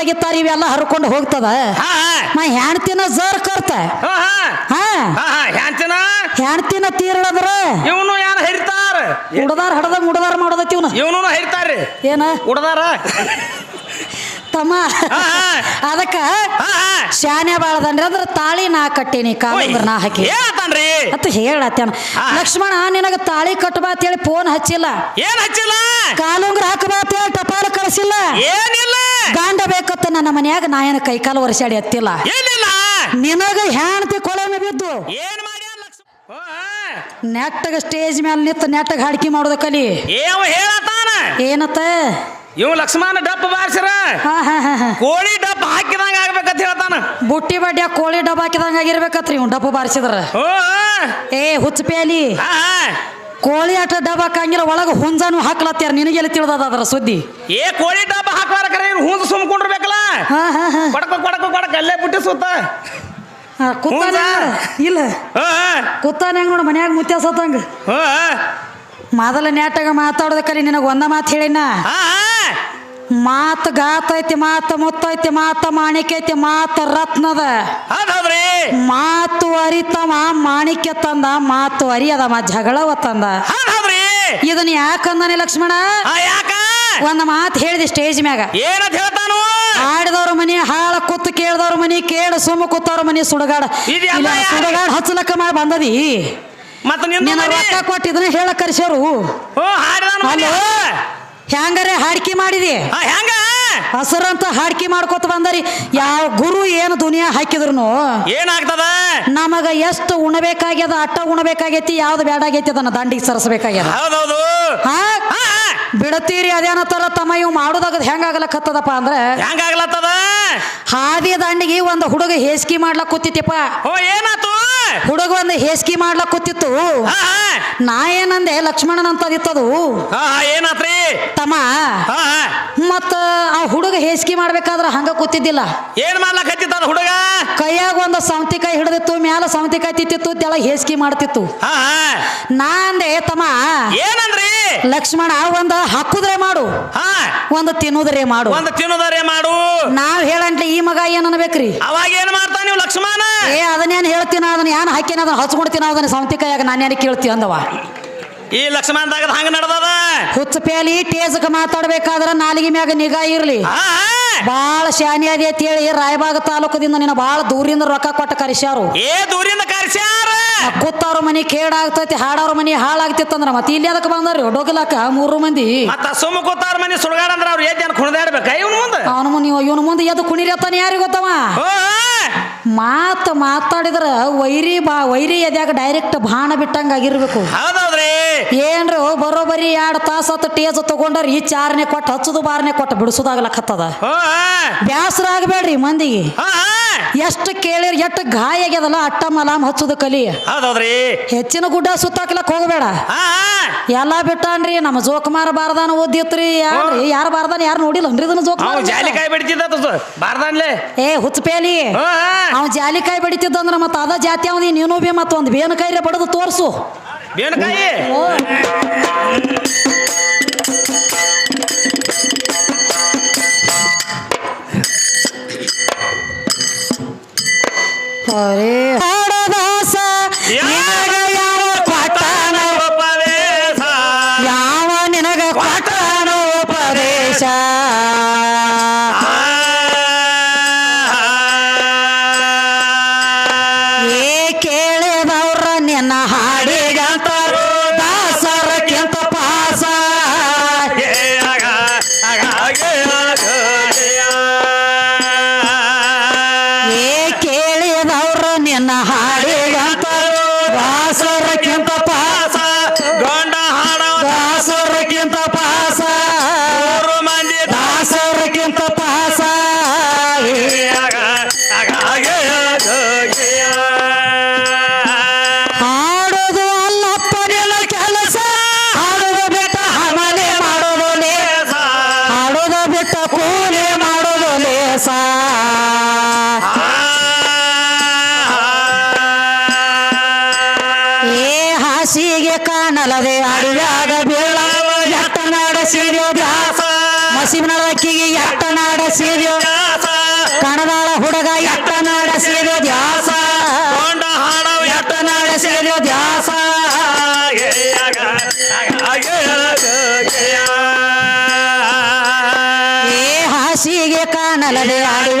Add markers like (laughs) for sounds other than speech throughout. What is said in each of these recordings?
ತೆಗಿತಾರ ಇವೆಲ್ಲ ಹರ್ಕೊಂಡು ಹೋಗ್ತದ? ನಾ ಹೆಣ್ತಿನ ಜರ್ ಕರ್ತ. ಹಾ ಹಾ. ಹಾ. ಹಾ ಹಾ. ಹ್ಯಾಂಚನ ಹೆಣ್ತಿನ ತೀರ್ಳದ್ರ? ಇವನು ಏನ್ ಹರಿತಾರ? ಉಡದಾರ ಹಡದ ಮುಡದಾರ ಮಾಡೋದತ್ತಿ ಇವನು. ಇವನು ಹರಿತಾರ ಏನ? ಉಡದಾರ? ತಮ್ಮ. ಅದಕ್ಕ ಶಾನೆ ಬಾಳದನ್ರಿ ಅಂದ್ರ ತಾಳಿ ನಾ ಕಟ್ಟೀನಿ ಕಾಲಂದ್ರ ನಾ ಹಾಕಿ ಅಂತ ಹೇಳತ್ತೇನ. ಲಕ್ಷ್ಮಣ ನಿನಗ ತಾಳಿ ಕಟ್ಟಬಾ ಅಂತೇಳಿ ಫೋನ್ ಹಚ್ಚಿಲ್ಲ. ಏನ್ ಹಚ್ಚಿಲ್ಲ? ಕಾಲುಂಗ್ರ ಹಾಕಬಾ ಅಂತೇಳಿ ಟಪಾಲ ಕಳಿಸಿಲ್ಲ. ಏನಿಲ್ಲ. ಗಾಂಡ ಬೇಕತ್ತ ನನ್ನ ಮನ್ಯಾಗ ನಾ ಏನ ಕೈಕಾಲು ವರ್ಷಾಡಿ ಎತ್ತಿಲ್ಲ. ಏನಿಲ್ಲ. ನಿನಗ ಹೆಣ್ತಿ ಕೊಳಮೆ ಬಿದ್ದು. ಏನ್ ಮಾಡ್ಯಾನ ಲಕ್ಷ್ಮ. ನೆಟ್ಟಗ ಸ್ಟೇಜ್ ಮೇಲೆ ನಿಂತು ನೆಟ್ಟಗ ಹಾಡ್ಕಿ ಮಾಡುದ ಕಲಿ. ಏವ ಹೇಳತಾನ ಏನತ್ತ? ಇವ್ ಲಕ್ಷ್ಮಣ ಡಬ್ಬ ಬಾರಿಸ್ರ? ಹಾ ಹಾ ಹಾ ಹಾ. ಕೋಳಿ ಡಬ್ಬ ಹಾಕಿದಂಗ ಆಗ್ಬೇಕಂತ ಹೇಳ್ತಾನ ಬುಟ್ಟಿ ಬಡ್ಡ್ಯ ಕೋಳಿ ಡಬ್ಬ ಹಾಕಿದಂಗ ಆಗಿರ್ಬೇಕತ್ರಿ ಇವ್ ಡಬ್ಬ ಬಾರಿಸಿದ್ರ. ಓ ಏ ಹುಚ್ಚ ಪೇಲಿ ಹಾ. ಕೋಳಿ ಆಟ ಡಬ್ಬ ಹಾಕಂಗಿಲ್ಲ ಒಳಗೆ ಹುಂಜಾನು ಹಾಕ್ಲತ್ತಾರ ನಿನಗೆಲ್ಲ ತಿಳಿದದ ಅದರ ಸುದ್ದಿ? ಏ ಕೋಳಿ ಡಬ್ಬ ಹಾಕ್ಲಾರ ಕರೆ ಇವ್ರು ಹೂಂದು ಸುಮ್ಕೊಂಡಿರ್ಬೇಕಲ್ಲ? ಹಾ ಹಾ ಹಾ. ಕೊಡಕ ಕೊಡಕ ಕೊಡಕ ಅಲ್ಲೇ ಬಿಟ್ಟು ಸುತ್ತ. ಕುತ್ತಾನ ಇಲ್ಲ. ಕುತ್ತಾನ ಹೆಂಗ್ ನೋಡು ಮನ್ಯಾಗ ಮುತ್ಯ ಸತ್ತಂಗ. ಮೊದಲ ನೆಟ್ಟಾಗ ಮಾತಾಡೋದ ಕಲಿ ನಿನಗೆ ಒಂದ ಮಾತು ಹೇಳಿನ. ಮಾತು ಗಾತ ಐತಿ ಮಾತು ಮುತ್ತೈತಿ ಮಾತು ಮಾಣಿಕೈತಿ ಐತಿ ಮಾತು ರತ್ನದ. ಹೌದ್ ಹೌದ್ರಿ. ಮಾತು ಅರಿತವ ಮಾಣಿಕ್ಯ ತಂದ ಮಾತು ಅರಿಯದವ ಜಗಳವ ತಂದ. ಇದನ್ನ ಯಾಕಂದಾನೆ ಲಕ್ಷ್ಮಣ? ಒಂದ್ ಮಾತು ಹೇಳಿದೆ ಸ್ಟೇಜ್ ಮ್ಯಾಗ. ಏನಂತ ಹೇಳ್ತಾನು? ಆಡಿದವ್ರ ಮನಿ ಹಾಳ ಕೂತು ಕೇಳಿದವ್ರ ಮನಿ ಕೇಳ ಸುಮ್ಮ ಕೂತವ್ರ ಮನಿ ಸುಡಗಾಡ. ಸುಡಗಾಡ ಹಚ್ಚ ಲಕ್ಕ ಸುಡಗಾಡ ಹಚ್ಚಲಕ್ಕ ಮಾಡಿ ಬಂದದಿ. ಕೊಟ್ಟ ನಿನ್ನ? ರೊಕ್ಕ ಕೊಟ್ಟು ಇದನ್ನ ಹೇಳ ಕರ್ಸ್ಯಾರು ಹ್ಯಾಂಗಾರೆ ಹಾಡ್ಕಿ ಮಾಡಿದಿ? ಹೆಂಗ ಹಸರಂತ ಹಾಡ್ಕಿ ಮಾಡ್ಕೊತ ಬಂದರಿ. ಯಾವ ಗುರು ಏನು ದುನಿಯಾ ಹಾಕಿದ್ರು ಏನಾಗ್ತದ? ನಮಗ ಎಷ್ಟು ಉಣಬೇಕಾಗ್ಯದ ಅಟ್ಟ ಉಣಬೇಕಾಗೈತಿ ಯಾವ್ದು ಬೇಡಾಗೈತಿ ಅದನ್ನ ದಂಡಿಗೆ ಸರಸಬೇಕಾಗ್ಯದ. ಹೌದೌದು. ಅದೇನ ತರ ಬಿಡತೀರಿ ತಮ್ಮ ಇವ್ ಮಾಡೋದಾಗದ ಹೆಂಗಾಗಲಕತ್ತದಪ್ಪ ಅಂದ್ರೆ? ಹೆಂಗಾಗ್ಲತ್ತದ? ಹಾದಿ ದಂಡಿಗೆ ಒಂದು ಹುಡುಗ ಹೇಸಿಗೆ ಮಾಡ್ಲಕ್ ಕೂತಿತ್ತಪ್ಪ. ಓ ಏನಾತು? ಹುಡುಗ ಒಂದು ಹೇಸಿಗೆ ಮಾಡ್ಲಕ್ ಕೂತಿತ್ತು. ನಾ ಏನಂದೆ ಲಕ್ಷ್ಮಣನ್ ಅಂತದಿತ್ತದು ಏನಾತ್ರಿ? ತಮ್ಮ. ಮತ್ತ ಆ ಹುಡುಗ ಹೇಸಿಗೆ ಮಾಡ್ಬೇಕಾದ್ರ ಹಂಗ ಕೂತಿದ್ದಿಲ್ಲ. ಏನ್ ಮಾಡ್ಲಕ್ ಹತ್ತಿತ್ತ ಹುಡುಗ? ಕೈಯಾಗ ಒಂದು ಕೈ ಹಿಡಿದಿತ್ತು ಮ್ಯಾಲ ಸೌಂತಿಕಾಯಿ ತಿತ್ತಿತ್ತು ತೆಳ ಹೇಸಿಗೆ ಮಾಡ್ತಿತ್ತು. ಹಾ ನಾ ಅಂದೆ ತಮ್ಮ ಏನಂದ್ರಿ? ಲಕ್ಷ್ಮಣ ಒಂದು ಹಾಕುದ್ರೆ ಮಾಡು. ಹಾ. ಒಂದು ತಿನ್ನುದ್ರೆ ಮಾಡು. ಒಂದು ತಿನ್ನುದ್ರೆ ಮಾಡು. ನಾವ್ ಹೇಳಂತ ಈ ಮಗ ಏನ್ ಅನ್ಬೇಕ್ರಿ? ಅವಾಗ ಏನ್ ಮಾಡ್ತಾ ನೀವು ಲಕ್ಷ್ಮಣ? ಏ ಅದನ್ನೇನ್ ಹೇಳ್ತೀನ ಅದನ್ನ ಏನ್ ಹಾಕಿನ ಅದನ್ನ ಹಚ್ಕೊಡ್ತೀನ ಅದನ್ನ ಸೌತಿಕಾಯಾಗ ನಾನೇನು ಕೇಳ್ತಿ ಅಂದವ? ಈ ಲಕ್ಷ್ಮಣದಾಗ ಹಂಗ ನಡ್ದದ? ಹುಚ್ಚ ಪೇಲಿ ಟೇಜಕ್ ಮಾತಾಡ್ಬೇಕಾದ್ರ ನಾಲಿಗೆ ಮ್ಯಾಗ ನಿಗಾ ಇರ್ಲಿ. ಬಾಳ ಶಾನಿ ಅದಿ ಅಂತ ಹೇಳಿ ರಾಯಬಾಗ ತಾಲೂಕದಿಂದ ನಿನ್ನ ಬಾಳ ದೂರಿಂದ ರೊಕ್ಕ ಕೊಟ್ಟ ಕರೆಸ್ಯಾರು. ಏ ದೂರಿಂದ ಕರ್ಸ್ಯಾರ? ಕೂತವ್ರ ಮನಿ ಕೇಡಾಗ್ತೈತಿ ಹಾಡೋರ ಮನಿ ಹಾಳಾಗ್ತಿತ್ತಂದ್ರ ಮತ್ತೆ ಇಲ್ಲಿ ಅದಕ್ಕೆ ಬಂದ್ರಿ ಡೋಗಲಾಕ ಮೂರು ಮಂದಿ. ಮತ್ತ ಸುಮ್ಮ ಕೂತಾರ ಮನಿ ಸುಳಗಾಡ ಅಂದ್ರ ಅವ್ರು ಏನ್ ಕುಣಿದಾಡ್ಬೇಕ? ಇವನ್ ಮುಂದೆ? ಅವನ ಮನಿ ಇವನ ಮುಂದೆ ಎದ್ದು ಕುಣಿರತ್ತಾನೆ ಯಾರಿಗೆ ಗೊತ್ತವ? ಮಾತು ಮಾತ್ ಮಾತಾಡಿದ್ರ ವೈರಿ ಬಾ ವೈರಿ ಎದ್ಯಾಗ ಡೈರೆಕ್ಟ್ ಬಾಣ ಬಿಟ್ಟಂಗ ಆಗಿರ್ಬೇಕು. ಹೌದೌದ್ರಿ ಏನ್ರಿ ಬರೋಬರಿ ಎರಡ್ ತಾಸ ಹತ್ತು ಟೇಜ್ ತಗೊಂಡಾರ ಈ ಚಾರನೆ ಕೊಟ್ಟು ಹಚ್ಚುದು ಬಾರನೆ ಕೊಟ್ಟು ಬಿಡಿಸೋದಾಗ್ಲಕತ್ತದ. ಓ ಬ್ಯಾಸರ ಆಗ್ಬೇಡ್ರಿ ಮಂದಿಗೆ. ಎಷ್ಟು ಕೇಳಿರಿ ಎಷ್ಟು ಗಾಯ ಆಗ್ಯದಲ್ಲ ಅಟ್ಟ ಮಲಾಮ್ ಹಚ್ಚುದು ಕಲಿ. ಹೌದ್ರಿ ಹೆಚ್ಚಿನ ಗುಡ್ಡ ಸುತ್ತಾಕ್ಲಕ್ ಹೋಗಬೇಡ. ಎಲ್ಲಾ ಬಿಟ್ಟಾನ್ರಿ ನಮ್ಮ ಜೋಕುಮಾರ ಬಾರದಾನ ಓದಿತ್ರಿ ಯಾರ್ರಿ? ಯಾರು ಬಾರದಾನ ಯಾರು ನೋಡಿಲ್ಲನ್ರಿ ಇದನ್ನ ಜೋಕುಮಾರ ಜಾಲಿಕಾಯಿ ಬಿಡ್ತಿದ್ದ ಬಾರ್ದಾನ್ಲೆ? ಏ ಹುಚ್ಚಪೇಲಿ. ಅವ್ ಜಾಲಿಕಾಯಿ ಬಡಿತಿದ್ದಂದ್ರ ಮತ್ತ ಅದ ಜಾತಿ ಅವನಿ ನೀನು ಬಿ ಮತ್ತೊಂದು ಬೇನ ಕೈರೆ ಬಡದು ತೋರ್ಸು. ಬೇನಕಾಯಿ ಓ. ಅರೇ ನಲದೆ ಆಡಿದಾಗ ಬೇಳಾವ ಎತ್ತ ನಾಡ ಸೇರಿಯೋ ದಾಸ ಮಸೀಬ್ನಾಳ ಅಕ್ಕಿಗೆ ಎಟ್ಟ ನಾಡ ಸೇರಿಯೋ ಕಣದಾಳ ಹುಡುಗ ಎತ್ತ ನಾಡ ಸೇರಿಯೋ ದ್ಯಾಸ ಕೊಂಡ ಹಾಡವ ಎತ್ತ ನಾಡ ಸೇರಿಯೋ ದ್ಯಾಸ ಏ ಹಾಸಿಗೆ ಕಾಣಲದೆ ಆಡುವ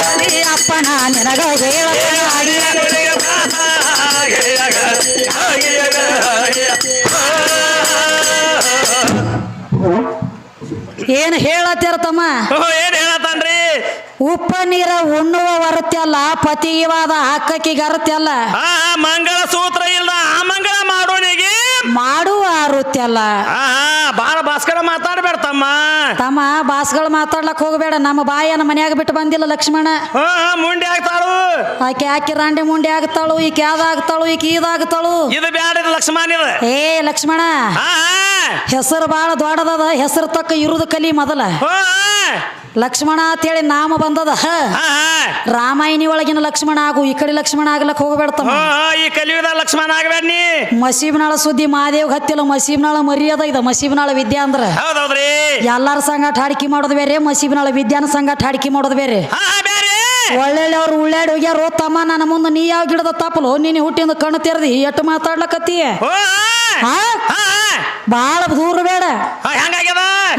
ಕವಿಯಪ್ಪನ ನಿನಗ ಏನ್ ಹೇಳತ್ತೀರ ತಮ್ಮ? ಏನ್ ಹೇಳತ್ತನ್ರಿ? ಉಪ್ಪ ನೀರ ಉಣ್ಣುವ ವರತ್ಯಲ್ಲ ಪತಿವಾದ ಅರತ್ಯಲ್ಲ ಆ ಮಂಗಳ ಸೂತ್ರ ಇಲ್ಲ ಆ ಮಂಗಳ ಮಾಡೋನಿಗೆ ಮಾಡುವ ವೃತ್ತಿ ಅಲ್ಲ ಬಾಳ ಭಾಸ್ಕರ ಮಾತಾಡ್ಬೇಡ ತಮ್ಮ. ತಮ್ಮ ಬಾಸ್ಗಳು ಮಾತಾಡ್ಲಕ್ ಹೋಗಬೇಡ. ನಮ್ಮ ಬಾಯನ ಮನ್ಯಾಗ ಬಿಟ್ಟು ಬಂದಿಲ್ಲ ಲಕ್ಷ್ಮಣ. ಹಾ ಮುಂಡೆ ಆಗ್ತಾಳು. ಆಕೆ ಆಕಿ ರಾಂಡೆ ಮುಂಡೆ ಆಗ್ತಾಳು ಈಕೆ ಯಾವ್ದಾಗ್ತಾಳು ಈಕೆ ಇದಾಗ್ತಾಳು ಇದು ಬ್ಯಾಡ ಲಕ್ಷ್ಮಣ ಇದು. ಏ ಲಕ್ಷ್ಮಣ ಹಾ ಹೆಸರು ಬಾಳ ದೊಡ್ಡದದ ಹೆಸರು ತಕ್ಕ ಇರುದು ಕಲಿ ಮೊದಲ. ಹಾ. ಲಕ್ಷ್ಮಣ ಅಂತೇಳಿ ನಾಮ ಬಂದದ. ರಾಮಾಯಣಿ ಒಳಗಿನ ಲಕ್ಷ್ಮಣ ಆಗು ಈ ಕಡೆ ಲಕ್ಷ್ಮಣ ಆಗ್ಲಕ್ ಹೋಗಬೇಡ ತಮ್ಮ ಹಾ ಈ ಕಲಿಯುಗದ ಲಕ್ಷ್ಮಣ ಆಗಬೇಡ ನೀ. ಮಸೀಬ್ನಾಳ ಸುದ್ದಿ ಮಹಾದೇವ್ ಹತ್ತಿಲ್ಲ ಮಸೀಬ್ನಾಳ ಮರ್ಯಾದ ಇದ ಮಸೀಬ್ನಾಳ ವಿದ್ಯಾ ಅಂದ್ರ. ಎಲ್ಲಾರ ಸಂಘಟ ಹಾಡಿಕೆ ಮಾಡೋದು ಬೇರೆ ಮಸೀಬ್ನಾಳ ವಿದ್ಯಾನ ಸಂಘಟ ಹಾಡಿಕೆ ಮಾಡೋದು ಬೇರೆ. ಒಳ್ಳೆಳ್ಳೆ ಅವ್ರು ಉಳ್ಳಾಡಿ ಹೋಗ್ಯಾರೋ ತಮ್ಮ ನನ್ನ ಮುಂದೆ ನೀ ಯಾವ ಗಿಡದ ತಪ್ಪಲು ನೀನು ಹುಟ್ಟಿಂದ ಕಣ್ಣು ತೆರೆದಿ ಎಟ್ಟು ಮಾತಾಡ್ಲಕತ್ತಿ? ಬಾಳ ದೂರ ಬೇಡ.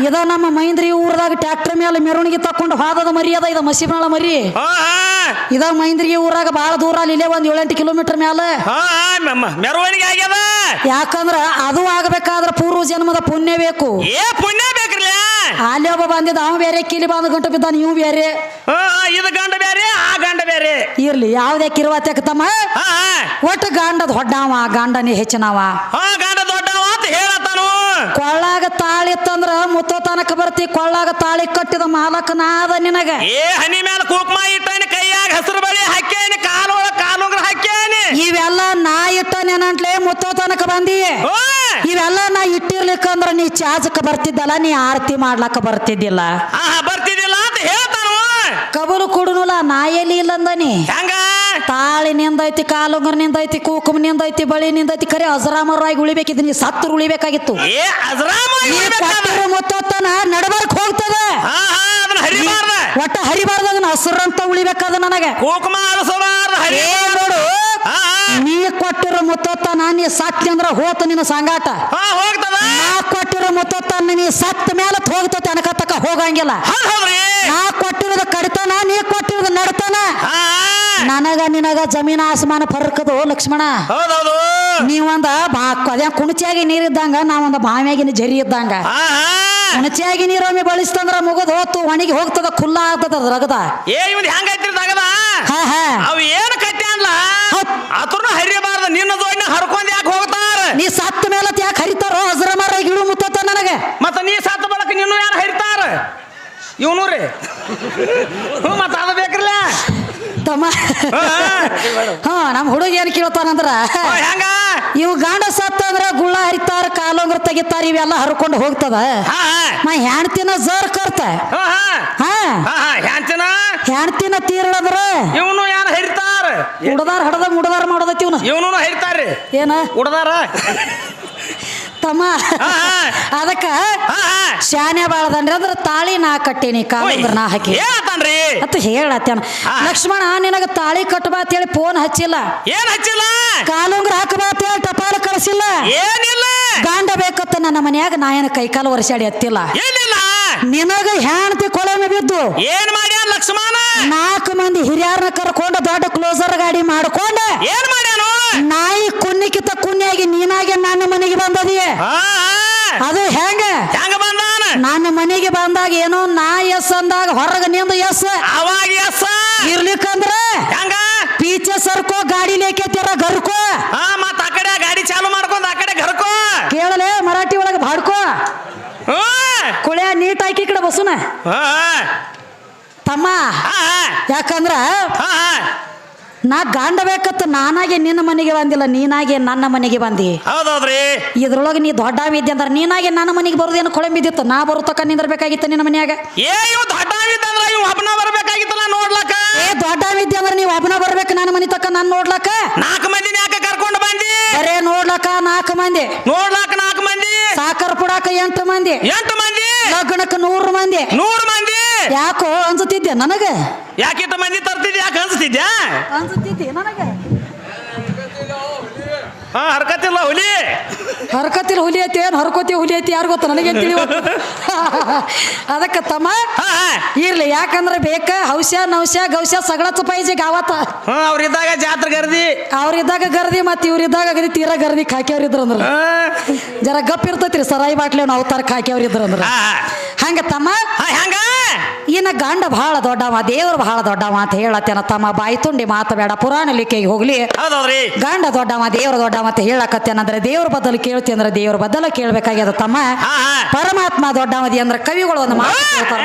ಇದ ನಮ್ಮ ಮೈಂದ್ರಿ ಊರದಾಗ ಟ್ರ್ಯಾಕ್ಟರ್ ಮೇಲೆ ಮೆರವಣಿಗೆ ತಕೊಂಡು ಹಾದದ ಅದ ಇದ ಮಸೀಬ್ನಾಳ ಮರಿ. ಇದ ಮೈಂದ್ರಿಗೆ ಊರಾಗ ಬಾಳ ದೂರ ಅಲ್ಲಿ ಇಲ್ಲೇ ಒಂದ್ ಏಳೆಂಟು ಕಿಲೋಮೀಟರ್ ಮೇಲೆ ಮೆರವಣಿಗೆ ಆಗ್ಯದ? ಯಾಕಂದ್ರ ಅದು ಆಗಬೇಕಾದ್ರ ಪೂರ್ವ ಜನ್ಮದ ಪುಣ್ಯ ಬೇಕು. ಅಲ್ಲಿ ಒಬ್ಬ ಬಂದಿದ್ದ ಅವ ಬೇರೆ ಕಿಲಿ ಬಂದ ಗಂಟು ಬಿದ್ದ ನೀವು ಬೇರೆ. ಹಾ ಇದು ಗಂಡ ಬೇರೆ ಆ ಗಂಡ ಬೇರೆ. ಇರ್ಲಿ ಯಾವ್ದೇ ಕಿರುವತ್ಯಾಕ ತಮ್ಮ. ಒಟ್ಟು ಗಂಡದ ಹೊಡ್ಡಾವ ಗಂಡನೇ ಹೆಚ್ಚಿನವ. ಹಾ ಗಂಡ ದೊಡ್ಡವ ಅಂತ ಹೇಳತ್ತಾನು. ಕೊಳ್ಳಾಗ ತಾಳಿ ಇತ್ತಂದ್ರ ಮುತ್ತೋ ತನಕ ಬರ್ತಿ ಕೊಳ್ಳಾಗ ತಾಳಿ ಕಟ್ಟಿದ ಮಾಲಕ ನಾದ ನಿನಗ. ಏ ಹನಿ ಮೇಲೆ ಕುಕ್ಮ ಇಟ್ಟನ ಕೈಯಾಗ ಹಸಿರು ಬಳಿ ಹಾಕ್ಯಾನಿ ಕಾಲೊಳಗ ಕಾಲುಂಗ್ರ ಹಾಕ್ಯಾನಿ ಇವೆಲ್ಲ ನಾ ಇಟ್ಟ ನೆನಂಟ್ಲೆ ಮುತ್ತೋ ತನಕ ಬಂದಿ ಹೋ ಇವೆಲ್ಲ ನಾ ಚಾಚಕ ಬರ್ತಿದ್ದಲ್ಲ ನೀ ಆರತಿ ಮಾಡ್ಲಾಕ ಬರ್ತಿದ್ದಿಲ್ಲ. ಆಹಾ ಬರ್ತಿದ್ದಿಲ್ಲ ಅಂತ ಹೇಳ್ತಾನ ಕಬಲು ಕುಡುನುಲ ನಾ ಎಲ್ಲಿ ಇಲ್ಲಂದನಿ ಹೆಂಗ? ತಾಳಿ ನಿಂದೈತಿ ಕಾಲುಂಗರ್ ನಿಂದೈತಿ ಕೂಕುಮ್ ನಿಂದೈತಿ ಬಳಿ ನಿಂದೈತಿ ಖರೆ ಅಜರಾಮರಾಗಿ ಉಳಿಬೇಕಿದ್ ನೀ ಸತ್ತರು ಉಳಿಬೇಕಾಗಿತ್ತು. ಏ ಅಜರಾಮ ನೀ ಕೊಟ್ಟಿರೋ ಮುತ್ತೊತ್ತನ ನಡಬರ್ಕ್ ಹೋಗ್ತದ. ಅದನ್ನ ಹರಿಬಾರ್ದ. ಒಟ್ಟ ಹರಿಬಾರ್ದ ಅದನ್ನ ಹಸುರಂತ ಉಳಿಬೇಕಾದ ನನಗೆ. ಕುಕ್ಮ ನೋಡು. ನೀ ಕೊಟ್ಟಿರೋ ಮುತ್ತ ನೀ ಸಾಕ್ತಿ ಅಂದ್ರ ಹೋತ ನಿನ್ನ ಸಂಗಾಟ. ಹಾ ಹೋಗ್ತದ. ನಾ ಕೊಟ್ಟಿರೋ ತನ್ನ ನೀ ಸತ್ತ ಮೇಲೆ ಹೋಗ್ತತಿ ಅನಕತ್ತಕ ಹೋಗಂಗಿಲ್ಲ. ನಾ ಕೊಟ್ಟಿರೋದು ಕಡಿತನ ನೀ ಕೊಟ್ಟಿರೋದು ನಡ್ತಾನ. ನನಗ ನಿನಗ ಜಮೀನ ಆಸಮಾನ ಫರ್ಕದು ಲಕ್ಷ್ಮಣ. ನೀವೊಂದ ಬಾ ಅದೇ ಕುಣಚಿಯಾಗಿ ನೀರಿದ್ದಂಗ ನಾವೊಂದ ಬಾವಿಯಾಗಿನ ಜರಿ ಇದ್ದಂಗ. ಕುಣಚಿಯಾಗಿ ನೀರೊಮ್ಮೆ ಬಳಸ್ತಂದ್ರ ಮುಗದ ಹೋತು ಒಣಗಿ ಹೋಗ್ತದ ಖುಲ್ಲ ಆಗ್ತದ ರಗದ. ಅವ್ ಏನು ಕಟ್ಟಿ ಅನ್ಲ ನಿನ್ನ ಹರ್ಕೊಂಡ್ ಯಾಕೆ ಹೋಗ್ತಾರ? ನೀ ಸತ್ತ ಮೇಲೆ ಯಾಕೆ ಹರಿತಾರೋ ಹಸ್ರ ಮರ ಗಿಡು ಮುತ್ತ ನನಗ ಮತ್ತ ನೀ ಸತ್ತ ಬಳಕ ನಿನ್ನೂ ಯಾರು ಹರಿತಾರ ಇವನು ರೀ ಹ್ಞೂ ಮತ್ತ ಅದು ಬೇಕ್ರಲ್ಲ? ತಮ್ಮ. ಹಾ ನಮ್ಮ ಹುಡುಗ ಏನು ಕೇಳ್ತಾನಂದ್ರ ಹೆಂಗ? ಇವು ಗಾಂಡ ಸತ್ತ ಅಂದ್ರ ಗುಳ್ಳ ಹರಿತಾರ ಕಾಲೊಂಗ್ರ ತೆಗಿತಾರ ಇವೆಲ್ಲ ಹರ್ಕೊಂಡು ಹೋಗ್ತದ. ಮಾ ಹೆಣ್ತಿನ ಜರ್ ಕರ್ತ. ಹಾ ಹಾ. ಹಾ. ಹಾ ಹಾ. ಹ್ಯಾಂಚನ ಹೆಣ್ತಿನ ತೀರಳದ್ರ ಇವನು ಯಾರು ಹರಿತಾರ? ಹುಡದಾರ ಹಡದ ಮುಡದಾರ ಮಾಡೋದೈತಿ ಇವನು. ಇವನು ಹರಿತಾರ್ರಿ. ಏನ? ಉಡ್ದಾರ? ತಮ್ಮ ಅದಕ್ಕ ಶಾನೆ ಬಾಳದನ್ರಿ ಅಂದ್ರ ತಾಳಿ ನಾ ಕಟ್ಟೇನಿ ಕಾಲಂದ್ರ ನಾ ಹಾಕಿ. ಹೇಳ್ತಾನ್ರಿ ಅಂತ ಹೇಳತ್ತೇನ. ಲಕ್ಷ್ಮಣ ನಿನಗ ತಾಳಿ ಕಟ್ಟಬಾ ಅಂತೇಳಿ ಫೋನ್ ಹಚ್ಚಿಲ್ಲ. ಏನ್ ಹಚ್ಚಿಲ್ಲ? ಕಾಲುಂಗ್ರ ಹಾಕಬಾ ಅಂತೇಳಿ ಟಪಾಲ ಕಳಿಸಿಲ್ಲ. ಏನಿಲ್ಲ. ಗಾಂಡ ಬೇಕತ್ತ ನನ್ನ ಮನ್ಯಾಗ ನಾ ಏನ ಕೈಕಾಲು ವರ್ಷಾಡಿ ಹತ್ತಿಲ್ಲ ಏನಿಲ್ಲ. ನಿನಗ ಹೆಣ್ತಿ ಕೊಳಮೆ ಬಿದ್ದು ಏನ್ ಮಾಡ್ಯಾನ ಲಕ್ಷ್ಮಣ? ನಾಲ್ಕು ಮಂದಿ ಹಿರಿಯರನ್ನ ಕರ್ಕೊಂಡು ದೊಡ್ಡ ಕ್ಲೋಸರ್ ಗಾಡಿ ಮಾಡ್ಕೊಂಡ ಏನ್ ಮಾಡ್ಯಾನು? ನಾಯಿ ಕುನ್ನಿಕಿತ ಕುನ್ಯಾಗಿ ನೀನಾಗೆ ನನ್ನ ಮನೆಗೆ ಬಂದದಿ. ಅದು ಹೆಂಗ? ಹೆಂಗ ಬಂದಾನ? ನನ್ನ ಮನೆಗೆ ಬಂದಾಗ ಏನೋ ನಾ ಎಸ್ ಅಂದಾಗ ಹೊರಗ ನಿಂದ ಎಸ್. ಅವಾಗ ಎಸ್ ಇರ್ಲಿಕ್ಕಂದ್ರ ಹೆಂಗ ಪೀಚೆ ಸರ್ಕೋ ಗಾಡಿ ಲೇಕೆತ್ತಿರ ಗರ್ಕೋ ಹಾ ಮತ್ತ ಆ ಕಡೆ ಗಾಡಿ ಚಾಲು ಮಾಡ್ಕೊಂಡ್ ಆ ಕಡೆ ಗರ್ಕೋ ಕೇಳಲೆ ಮರಾಠಿ ಒಳಗೆ ಬಾಡ್ಕೋ ಹ್ಮ್. ಕುಳೆ ನೀಟ್ ಹಾ ತಮ್ಮ. ಯಾಕಂದ್ರ. ನಾ ಗಂಡ ಬೇಕತ್ತ ನಾನಾಗೆ ನಿನ್ನ ಮನೆಗೆ ಬಂದಿಲ್ಲ ನೀನಾಗೆ ನನ್ನ ಮನೆಗೆ ಬಂದಿ. ಹೌದೌದ್ರಿ. ಇದ್ರೊಳಗೆ ನೀ ದೊಡ್ಡ ಇದ್ದೆ ಅಂದ್ರೆ ನೀನಾಗೆ ನನ್ನ ಮನೆಗೆ ಬರೋದೇನು ಕೊಳಂಬಿದ್ದಿತ್ತು ನಾ ಬರೋ ತಕ್ಕ ನಿಂದಿರ್ಬೇಕಾಗಿತ್ತು ನಿನ್ನ ಮನ್ಯಾಗ? ಏ ಇವ್ ದೊಡ್ಡ ಇದ್ದಂದ್ರ ಇವ್ ಒಬ್ಬನ ನಾ ನೋಡ್ಲಕ್ಕ? ಏ ದೊಡ್ಡ ಇದ್ದೆ ಅಂದ್ರೆ ನೀವು ಒಬ್ಬನ ಬರ್ಬೇಕು ನನ್ನ ಮನೆ ತಕ್ಕ ನಾನು ನೋಡ್ಲಕ್ಕ? ನಾಲ್ಕು ಮಂದಿ ಯಾಕೆ ಕರ್ಕೊಂಡು ಬಂದಿ? ಅರೇ ನೋಡ್ಲಕ್ಕ ನಾಲ್ಕು ಮಂದಿ. ನೋಡ್ಲಾಕ ನಾಲ್ಕು ಸಾಕರ್ ಎಂಟು ಮಂದಿ. ಎಂಟು ಮಂದಿ? ಲಗ್ನಕ್ಕ ನೂರು ಮಂದಿ. ನೂರು ಮಂದಿ? ಯಾಕೋ ಅನ್ಸುತ್ತಿದ್ದೆ ನನಗೆ? ಯಾಕೆ ಮಂದಿ ತರ್ತಿದ್ಯಾ? ಯಾಕೆ ಅನ್ಸುತ್ತಿದ್ಯಾ? ಅನ್ಸುತ್ತಿದ್ದೆ ನನಗೆ? ಹಾ ಹರ್ಕತಿಲ್ಲ ಹುಲಿ. ಹರ್ಕತಿಲ್ ಹುಲಿ ಐತಿ ಏನು ಹರ್ಕೋತಿ ಹುಲಿ ಐತಿ ಯಾರು ಗೊತ್ತ? ಏನು ತಿಳಿವತ್ತು (laughs) ಅದಕ್ಕೆ ತಮ್ಮ ಹಾ. ಇರ್ಲಿ ಯಾಕಂದ್ರೆ ಬೇಕ ಹೌಸ್ಯ ನೌಸ್ಯ ಗೌಸ್ಯ ಸಗಳತ್ತ ಪೈಜೆ ಗಾವತ್ತ. ಹಾ ಅವ್ರಿದ್ದಾಗ ಜಾತ್ರೆ ಗರ್ದಿ. ಅವ್ರಿದ್ದಾಗ ಗರ್ದಿ ಮತ್ತೆ ಇವ್ರಿದ್ದಾಗ ಅಗದಿ ತೀರಾ ಗರ್ದಿ ಕಾಕ್ಯವ್ರಿದ್ರ ಅಂದ್ರ. ಹಾ. ಜರ ಗಪ್ ಇರ್ತೈತ್ರಿ ಸರಾಯಿ ಬಾಟ್ಲಿ ನಾವು ತರ ಕಾಕ್ಯವ್ರಿದ್ರ ಅಂದ್ರ. ಹಾ. ಹಂಗ ತಮ್ಮ? ಹಂಗ? ಇನ್ನ ಗಂಡ ಬಹಳ ದೊಡ್ಡವ ದೇವ್ರು ಬಹಳ ದೊಡ್ಡವ ಅಂತ ಹೇಳತ್ತೇನ ತಮ್ಮ ಬಾಯಿ ತುಂಡಿ ಮಾತು ಬೇಡ ಪುರಾಣ ಲಿಕ್ಕೆಗೆ ಹೋಗ್ಲಿ. ಗಂಡ ದೊಡ್ಡವ ದೇವ್ರ ದೊಡ್ಡವ ಅಂತ ಹೇಳಕತ್ತೇನಂದ್ರೆ ದೇವ್ರ ಬದಲು ಕೇಳ್ತಿ ಅಂದ್ರೆ ದೇವ್ರ ಬದಲು ಕೇಳ್ಬೇಕಾಗ್ಯದ ತಮ್ಮ. ಪರಮಾತ್ಮ ದೊಡ್ಡವದಿ ಅಂದ್ರೆ ಕವಿಗಳು ಒಂದು ಮಾತು ಹೇಳ್ತಾರ